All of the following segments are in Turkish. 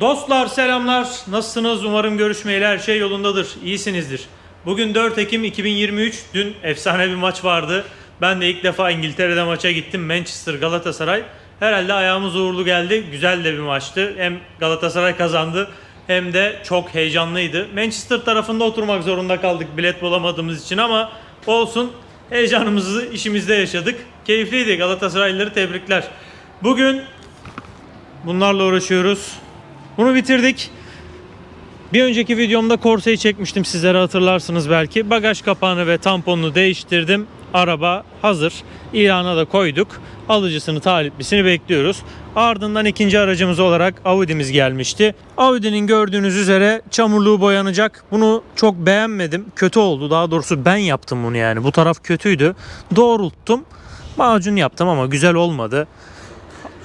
Dostlar selamlar. Nasılsınız? Umarım görüşmeyle her şey yolundadır. İyisinizdir. Bugün 4 Ekim 2023. Dün efsane bir maç vardı. Ben de ilk defa İngiltere'de maça gittim. Manchester Galatasaray. Herhalde ayağımız uğurlu geldi. Güzel de bir maçtı. Hem Galatasaray kazandı hem de çok heyecanlıydı. Manchester tarafında oturmak zorunda kaldık bilet bulamadığımız için ama olsun. Heyecanımızı işimizde yaşadık. Keyifliydi. Galatasaraylıları tebrikler. Bugün bunlarla uğraşıyoruz. Bunu bitirdik. Bir önceki videomda Corsa'yı çekmiştim sizlere hatırlarsınız belki. Bagaj kapağını ve tamponunu değiştirdim. Araba hazır. İlana da koyduk. Alıcısını, taliplisini bekliyoruz. Ardından ikinci aracımız olarak Audi'miz gelmişti. Audi'nin gördüğünüz üzere çamurluğu boyanacak. Bunu çok beğenmedim. Kötü oldu. Daha doğrusu ben yaptım bunu yani. Bu taraf kötüydü. Doğrulttum. Macun yaptım ama güzel olmadı.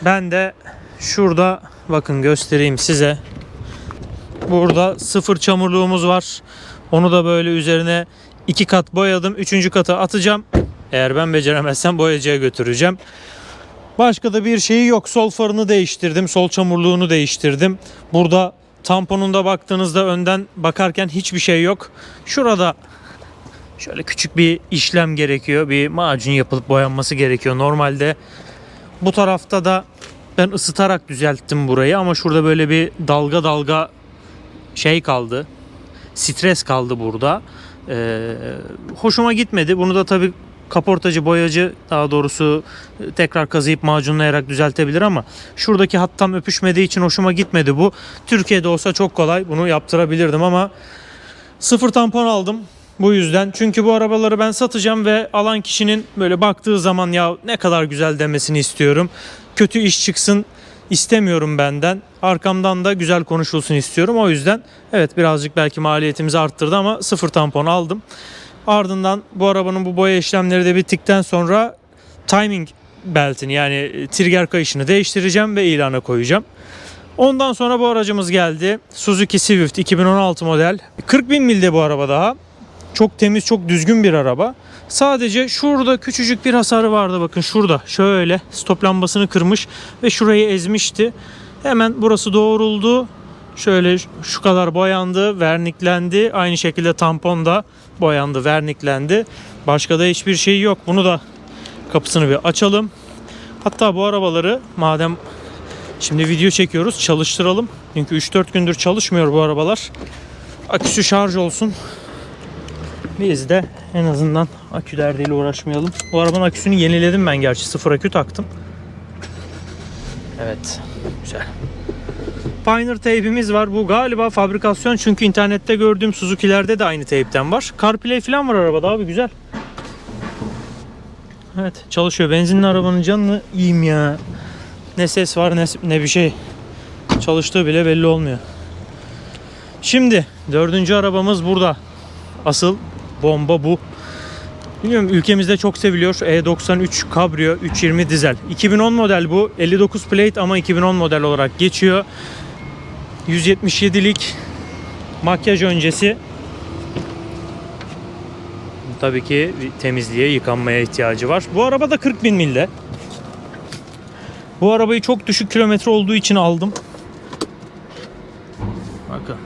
Ben de şurada bakın göstereyim size. Burada sıfır çamurluğumuz var. Onu da böyle üzerine iki kat boyadım. Üçüncü katı atacağım. Eğer ben beceremezsem boyacıya götüreceğim. Başka da bir şeyi yok. Sol farını değiştirdim. Sol çamurluğunu değiştirdim. Burada tamponunda baktığınızda önden bakarken hiçbir şey yok. Şurada şöyle küçük bir işlem gerekiyor. Bir macun yapılıp boyanması gerekiyor. Normalde bu tarafta da ben ısıtarak düzelttim burayı ama şurada böyle bir dalga dalga şey kaldı. Stres kaldı burada. Ee, hoşuma gitmedi. Bunu da tabii kaportacı, boyacı daha doğrusu e, tekrar kazıyıp macunlayarak düzeltebilir ama şuradaki hat tam öpüşmediği için hoşuma gitmedi bu. Türkiye'de olsa çok kolay bunu yaptırabilirdim ama sıfır tampon aldım. Bu yüzden çünkü bu arabaları ben satacağım ve alan kişinin böyle baktığı zaman ya ne kadar güzel demesini istiyorum. Kötü iş çıksın istemiyorum benden. Arkamdan da güzel konuşulsun istiyorum. O yüzden evet birazcık belki maliyetimizi arttırdı ama sıfır tampon aldım. Ardından bu arabanın bu boya işlemleri de bittikten sonra timing beltini yani trigger kayışını değiştireceğim ve ilana koyacağım. Ondan sonra bu aracımız geldi. Suzuki Swift 2016 model. 40 bin milde bu araba daha. Çok temiz, çok düzgün bir araba. Sadece şurada küçücük bir hasarı vardı bakın şurada. Şöyle stop lambasını kırmış ve şurayı ezmişti. Hemen burası doğruldu. Şöyle şu kadar boyandı, verniklendi. Aynı şekilde tampon da boyandı, verniklendi. Başka da hiçbir şey yok. Bunu da kapısını bir açalım. Hatta bu arabaları madem şimdi video çekiyoruz çalıştıralım. Çünkü 3-4 gündür çalışmıyor bu arabalar. Aküsü şarj olsun. Biz de en azından akü derdiyle uğraşmayalım. Bu arabanın aküsünü yeniledim ben gerçi. Sıfır akü taktım. Evet. Güzel. Pioneer teybimiz var. Bu galiba fabrikasyon çünkü internette gördüğüm Suzuki'lerde de aynı teypten var. CarPlay falan var arabada abi güzel. Evet çalışıyor. Benzinli arabanın canını yiyeyim ya. Ne ses var ne, ne bir şey. Çalıştığı bile belli olmuyor. Şimdi dördüncü arabamız burada. Asıl bomba bu. Bilmiyorum ülkemizde çok seviliyor. E93 Cabrio 320 dizel. 2010 model bu. 59 plate ama 2010 model olarak geçiyor. 177'lik makyaj öncesi. Tabii ki temizliğe, yıkanmaya ihtiyacı var. Bu araba da 40 bin milde. Bu arabayı çok düşük kilometre olduğu için aldım. Bakın.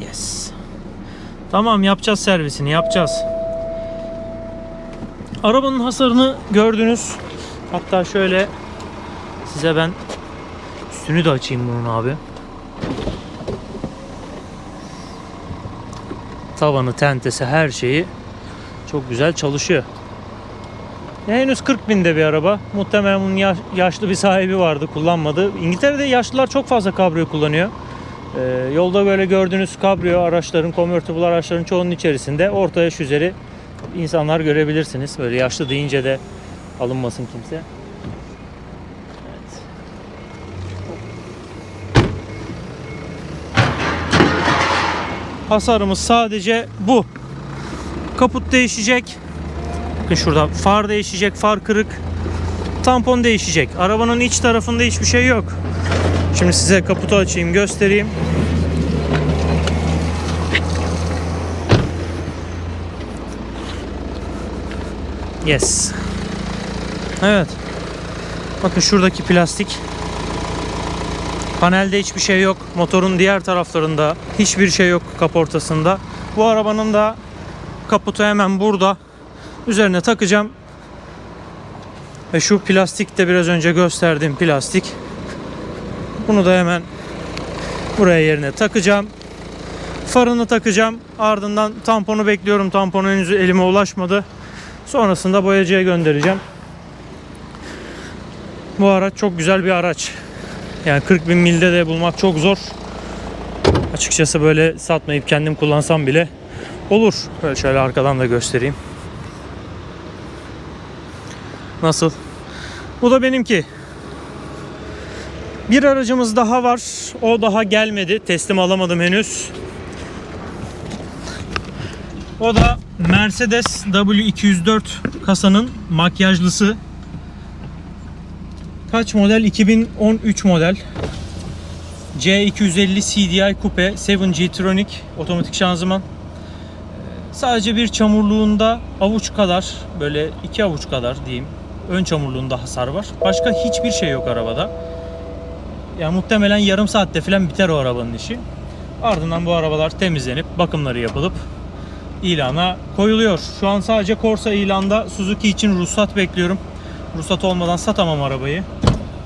Yes. Tamam yapacağız servisini yapacağız. Arabanın hasarını gördünüz. Hatta şöyle size ben üstünü de açayım bunun abi. Tavanı, tentesi, her şeyi çok güzel çalışıyor. Henüz 40 binde bir araba. Muhtemelen bunun yaş- yaşlı bir sahibi vardı kullanmadı. İngiltere'de yaşlılar çok fazla kabrio kullanıyor. Ee, yolda böyle gördüğünüz kabrio araçların, convertible araçların çoğunun içerisinde orta yaş üzeri insanlar görebilirsiniz. Böyle yaşlı deyince de alınmasın kimse. Hasarımız sadece bu. Kaput değişecek. Bakın şurada far değişecek, far kırık. Tampon değişecek. Arabanın iç tarafında hiçbir şey yok. Şimdi size kaputu açayım, göstereyim. Yes. Evet. Bakın şuradaki plastik. Panelde hiçbir şey yok. Motorun diğer taraflarında hiçbir şey yok kaportasında. Bu arabanın da kaputu hemen burada. Üzerine takacağım. Ve şu plastik de biraz önce gösterdiğim plastik. Bunu da hemen buraya yerine takacağım. Farını takacağım. Ardından tamponu bekliyorum. Tampon henüz elime ulaşmadı. Sonrasında boyacıya göndereceğim. Bu araç çok güzel bir araç. Yani 40 bin milde de bulmak çok zor. Açıkçası böyle satmayıp kendim kullansam bile olur. Böyle şöyle arkadan da göstereyim. Nasıl? Bu da benimki. Bir aracımız daha var. O daha gelmedi. Teslim alamadım henüz. O da Mercedes W204 kasanın makyajlısı. Kaç model? 2013 model. C250 CDI Coupe 7G Tronic otomatik şanzıman. Sadece bir çamurluğunda avuç kadar böyle iki avuç kadar diyeyim ön çamurluğunda hasar var. Başka hiçbir şey yok arabada. Yani muhtemelen yarım saatte falan biter o arabanın işi. Ardından bu arabalar temizlenip bakımları yapılıp ilana koyuluyor. Şu an sadece Corsa ilanda Suzuki için ruhsat bekliyorum. Ruhsat olmadan satamam arabayı.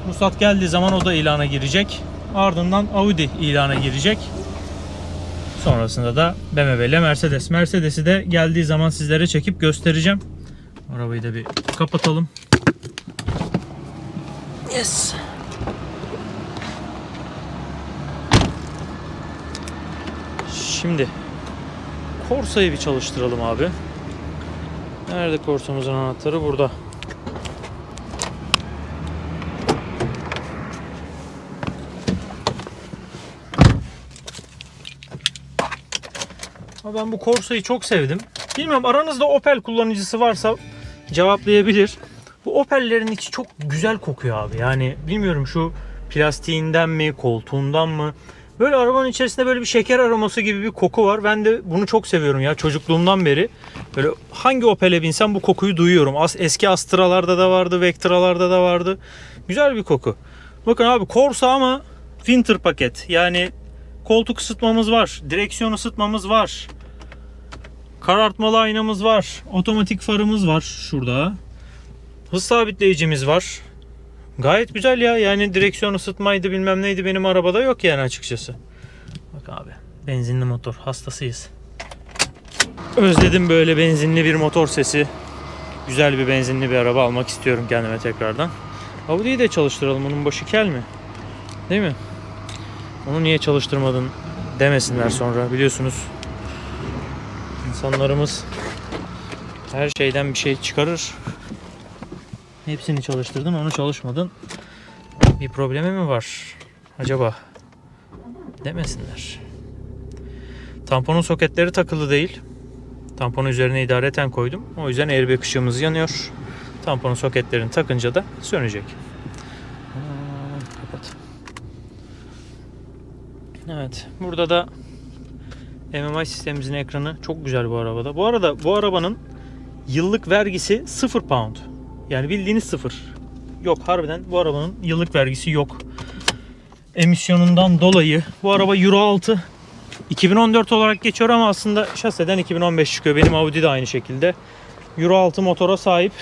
Ruhsat geldiği zaman o da ilana girecek. Ardından Audi ilana girecek. Sonrasında da BMW ile Mercedes. Mercedes'i de geldiği zaman sizlere çekip göstereceğim. Arabayı da bir kapatalım. Yes. Şimdi Corsa'yı bir çalıştıralım abi. Nerede Corsa'mızın anahtarı? Burada. Ben bu Corsa'yı çok sevdim. Bilmiyorum aranızda Opel kullanıcısı varsa cevaplayabilir. Bu Opel'lerin içi çok güzel kokuyor abi. Yani bilmiyorum şu plastiğinden mi, koltuğundan mı? Böyle arabanın içerisinde böyle bir şeker aroması gibi bir koku var. Ben de bunu çok seviyorum ya çocukluğumdan beri. Böyle hangi Opel'e binsem bu kokuyu duyuyorum. As eski Astra'larda da vardı, Vectra'larda da vardı. Güzel bir koku. Bakın abi Corsa ama winter paket. Yani koltuk ısıtmamız var, direksiyon ısıtmamız var. Karartmalı aynamız var. Otomatik farımız var şurada. Hız sabitleyicimiz var. Gayet güzel ya. Yani direksiyon ısıtmaydı bilmem neydi benim arabada yok yani açıkçası. Bak abi benzinli motor hastasıyız. Özledim böyle benzinli bir motor sesi. Güzel bir benzinli bir araba almak istiyorum kendime tekrardan. Audi'yi de çalıştıralım. Onun başı kel mi? Değil mi? Onu niye çalıştırmadın demesinler sonra biliyorsunuz. İnsanlarımız her şeyden bir şey çıkarır. Hepsini çalıştırdın, onu çalışmadın. Bir problemi mi var acaba? Demesinler. Tamponun soketleri takılı değil. Tamponu üzerine idareten koydum. O yüzden airbag ışığımız yanıyor. Tamponun soketlerini takınca da sönecek. Kapat. Evet. Burada da MMI sistemimizin ekranı çok güzel bu arabada. Bu arada bu arabanın yıllık vergisi 0 pound. Yani bildiğiniz sıfır. Yok harbiden bu arabanın yıllık vergisi yok. Emisyonundan dolayı bu araba Euro 6 2014 olarak geçiyor ama aslında şaseden 2015 çıkıyor. Benim Audi de aynı şekilde. Euro 6 motora sahip.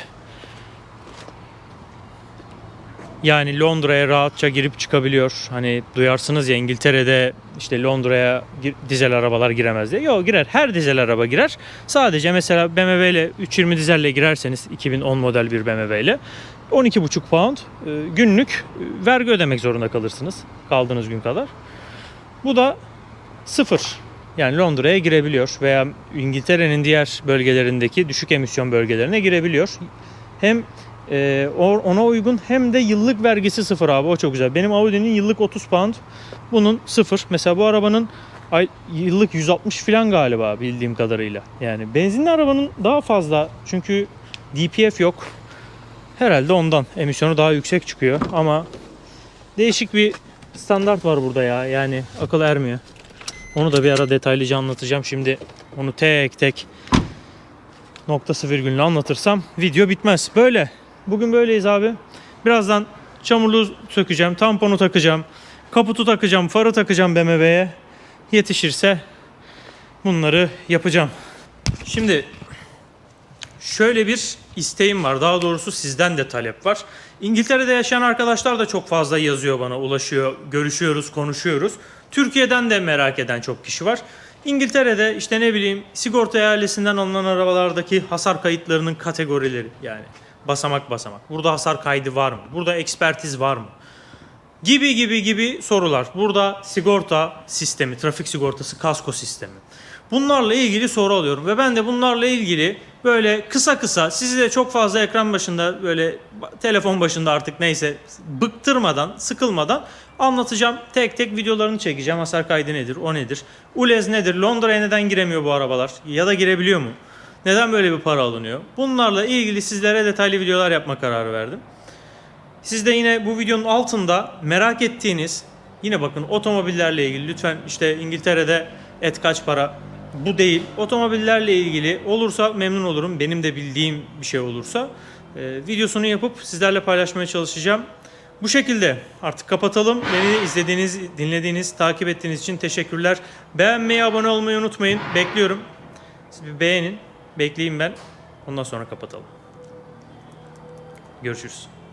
Yani Londra'ya rahatça girip çıkabiliyor. Hani duyarsınız ya İngiltere'de işte Londra'ya dizel arabalar giremez diye. Yok girer. Her dizel araba girer. Sadece mesela BMW ile 320 dizelle girerseniz 2010 model bir BMW ile 12,5 pound e, günlük e, vergi ödemek zorunda kalırsınız. Kaldığınız gün kadar. Bu da sıfır. Yani Londra'ya girebiliyor veya İngiltere'nin diğer bölgelerindeki düşük emisyon bölgelerine girebiliyor. Hem o- ona uygun hem de yıllık vergisi sıfır abi o çok güzel. Benim Audi'nin yıllık 30 pound bunun sıfır. Mesela bu arabanın ay, yıllık 160 falan galiba bildiğim kadarıyla. Yani benzinli arabanın daha fazla çünkü DPF yok. Herhalde ondan emisyonu daha yüksek çıkıyor ama değişik bir standart var burada ya. Yani akıl ermiyor. Onu da bir ara detaylıca anlatacağım. Şimdi onu tek tek noktası virgülünü anlatırsam video bitmez. Böyle. Bugün böyleyiz abi. Birazdan Çamurluğu sökeceğim, tamponu takacağım, kaputu takacağım, farı takacağım BMW'ye. Yetişirse bunları yapacağım. Şimdi şöyle bir isteğim var. Daha doğrusu sizden de talep var. İngiltere'de yaşayan arkadaşlar da çok fazla yazıyor bana, ulaşıyor, görüşüyoruz, konuşuyoruz. Türkiye'den de merak eden çok kişi var. İngiltere'de işte ne bileyim sigorta ihalesinden alınan arabalardaki hasar kayıtlarının kategorileri yani basamak basamak. Burada hasar kaydı var mı? Burada ekspertiz var mı? gibi gibi gibi sorular. Burada sigorta sistemi, trafik sigortası, kasko sistemi. Bunlarla ilgili soru alıyorum ve ben de bunlarla ilgili böyle kısa kısa sizi de çok fazla ekran başında böyle telefon başında artık neyse bıktırmadan, sıkılmadan anlatacağım. Tek tek videolarını çekeceğim. Hasar kaydı nedir, o nedir? ULEZ nedir? Londra'ya neden giremiyor bu arabalar? Ya da girebiliyor mu? Neden böyle bir para alınıyor? Bunlarla ilgili sizlere detaylı videolar yapma kararı verdim. Siz de yine bu videonun altında merak ettiğiniz yine bakın otomobillerle ilgili lütfen işte İngiltere'de et kaç para bu değil. Otomobillerle ilgili olursa memnun olurum. Benim de bildiğim bir şey olursa e, videosunu yapıp sizlerle paylaşmaya çalışacağım. Bu şekilde artık kapatalım. Beni izlediğiniz, dinlediğiniz, takip ettiğiniz için teşekkürler. Beğenmeyi, abone olmayı unutmayın. Bekliyorum. Siz bir beğenin. Bekleyeyim ben. Ondan sonra kapatalım. Görüşürüz.